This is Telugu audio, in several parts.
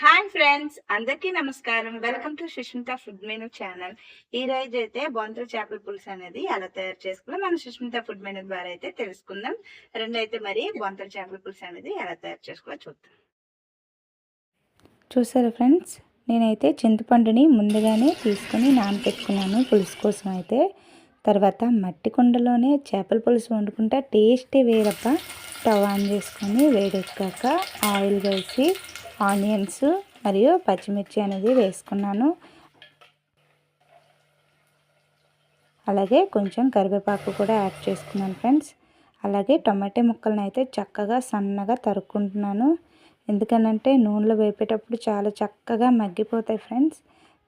హాయ్ ఫ్రెండ్స్ అందరికీ నమస్కారం. Welcome to Sushmita food menu channel. ఈ రోజు అయితే బొంతల చేపల పులుసు అనేది ఎలా తయారు చేసుకుందాం మన సుష్మిత ఫుడ్ మెనూ ద్వారా అయితే తెలుసుకుందాం. రెండు అయితే మరి బొంతల చేపల పులుసు అనేది ఎలా తయారు చేసుకోవాలో చూద్దాం. చూసారా ఫ్రెండ్స్ నేనైతే చింతపండుని ముందుగానే తీసుకొని నానపెట్టుకున్నాను పులుసు కోసం అయితే. తర్వాత మట్టి కుండలోనే చేపల పులుసు వండుకుంటే టేస్టే వేరప్ప స్టవ్ ఆన్ చేసుకొని వేడెక్కాక ఆయిల్ వేసి ఆనియన్స్ మరియు పచ్చిమిర్చి అనేది వేసుకున్నాను. అలాగే కొంచెం కరివేపాకు కూడా యాడ్ చేసుకున్నాను ఫ్రెండ్స్. అలాగే టొమాటో ముక్కలను అయితే చక్కగా సన్నగా తరుక్కుంటున్నాను. ఎందుకనంటే నూనెలో వేపేటప్పుడు చాలా చక్కగా మగ్గిపోతాయి ఫ్రెండ్స్.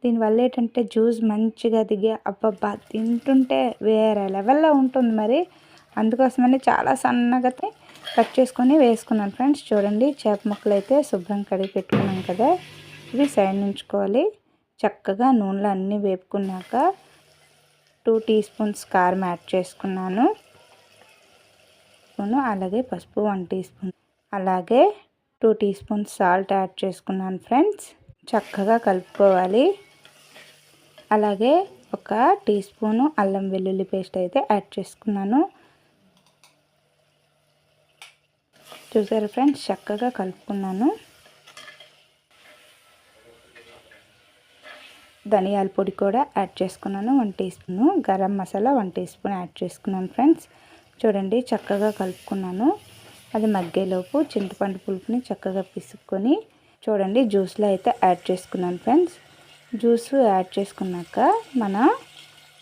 దీనివల్ల ఏంటంటే జ్యూస్ మంచిగా దిగి అబ్బబ్బా తింటుంటే వేరే లెవెల్లో ఉంటుంది మరి. అందుకోసమని చాలా సన్నగా కట్ చేసుకొని వేసుకున్నాను ఫ్రెండ్స్. చూడండి చేప ముక్కలు అయితే శుభ్రం కడిగి పెట్టుకున్నాం కదా. ఇవి సైడ్ ఉంచుకోవాలి చక్కగా నూనెలో అన్నీ వేపుకున్నాక టూ టీ స్పూన్స్ కారం యాడ్ చేసుకున్నాను. స్పూను అలాగే పసుపు వన్ టీ స్పూన్. అలాగే two teaspoons salt add చేసుకున్నాను ఫ్రెండ్స్. చక్కగా కలుపుకోవాలి. అలాగే ఒక టీ స్పూను అల్లం వెల్లుల్లి పేస్ట్ అయితే యాడ్ చేసుకున్నాను. చూసారు ఫ్రెండ్స్? చక్కగా కలుపుకున్నాను. ధనియాల పొడి కూడా యాడ్ చేసుకున్నాను one teaspoon. Garam masala one teaspoon add చేసుకున్నాను ఫ్రెండ్స్. చూడండి చక్కగా కలుపుకున్నాను. అది మగ్గేలోపు చింతపండు పులుపుని చక్కగా పిసుక్కొని చూడండి జ్యూస్లో అయితే యాడ్ చేసుకున్నాను ఫ్రెండ్స్. జ్యూస్ యాడ్ చేసుకున్నాక మన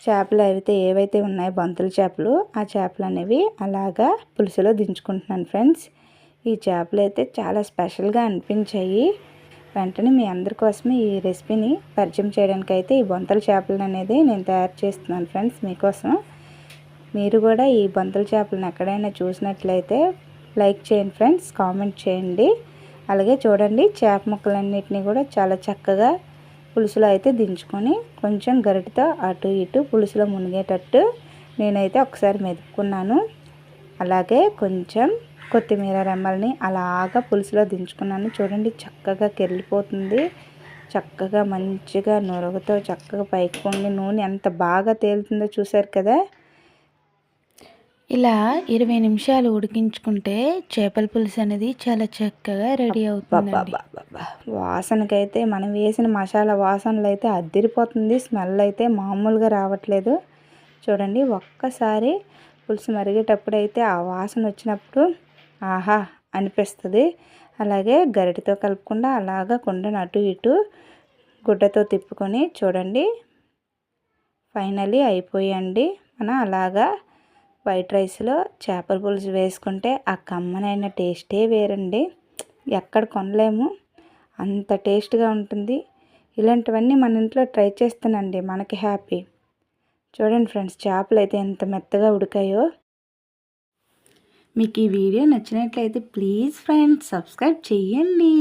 చేపలు అయితే ఏవైతే ఉన్నాయో బంతుల చేపలు ఆ చేపలు అనేవి అలాగా పులుసులో దించుకుంటున్నాను ఫ్రెండ్స్. ఈ చేపలు అయితే చాలా స్పెషల్గా అనిపించాయి. వెంటనే మీ అందరి కోసమే ఈ రెసిపీని పరిచయం చేయడానికి అయితే ఈ బొంతల చేపలు అనేది నేను తయారు చేస్తున్నాను ఫ్రెండ్స్ మీకోసం. మీరు కూడా ఈ బొంతల చేపలను ఎక్కడైనా చూసినట్లయితే లైక్ చేయండి ఫ్రెండ్స్ కామెంట్ చేయండి. అలాగే చూడండి చేప ముక్కలన్నిటినీ కూడా చాలా చక్కగా పులుసులో అయితే దించుకొని కొంచెం గరిటతో అటు ఇటు పులుసులో మునిగేటట్టు నేనైతే ఒకసారి మెదుపుకున్నాను. అలాగే కొంచెం కొత్తిమీర రెమ్మల్ని అలాగా పులుసులో దించుకున్నాను. చూడండి చక్కగా కెరిలిపోతుంది. చక్కగా మంచిగా నొరగతో చక్కగా పైకి పొంగి నూనె ఎంత బాగా తేలుతుందో చూసారు కదా? ఇలా ఇరవై నిమిషాలు ఉడికించుకుంటే చేపల పులుసు అనేది చాలా చక్కగా రెడీ అబ్బబ్బబ్బబ్బా. వాసనకైతే మనం వేసిన మసాలా వాసనలు అయితే అద్దిరిపోతుంది. స్మెల్ అయితే మామూలుగా రావట్లేదు. చూడండి ఒక్కసారి పులుసు మరిగేటప్పుడు అయితే ఆ వాసన వచ్చినప్పుడు ఆహా అనిపిస్తుంది. అలాగే గరిటతో కలపకుండా అలాగా కుండను అటు ఇటు గుడ్డతో తిప్పుకొని చూడండి. ఫైనలీ అయిపోయండి. మనం అలాగా వైట్ రైస్లో చేపల పులుసు వేసుకుంటే ఆ కమ్మనైన టేస్టే వేరండి. ఎక్కడ కొనలేము. అంత టేస్ట్గా ఉంటుంది. ఇలాంటివన్నీ మన ఇంట్లో ట్రై చేస్తానండి. మనకి హ్యాపీ. చూడండి ఫ్రెండ్స్ చేపలు అయితే ఎంత మెత్తగా ఉడికాయో. మీకు ఈ వీడియో నచ్చినట్లయితే ప్లీజ్ ఫ్రెండ్స్ సబ్స్క్రైబ్ చేయండి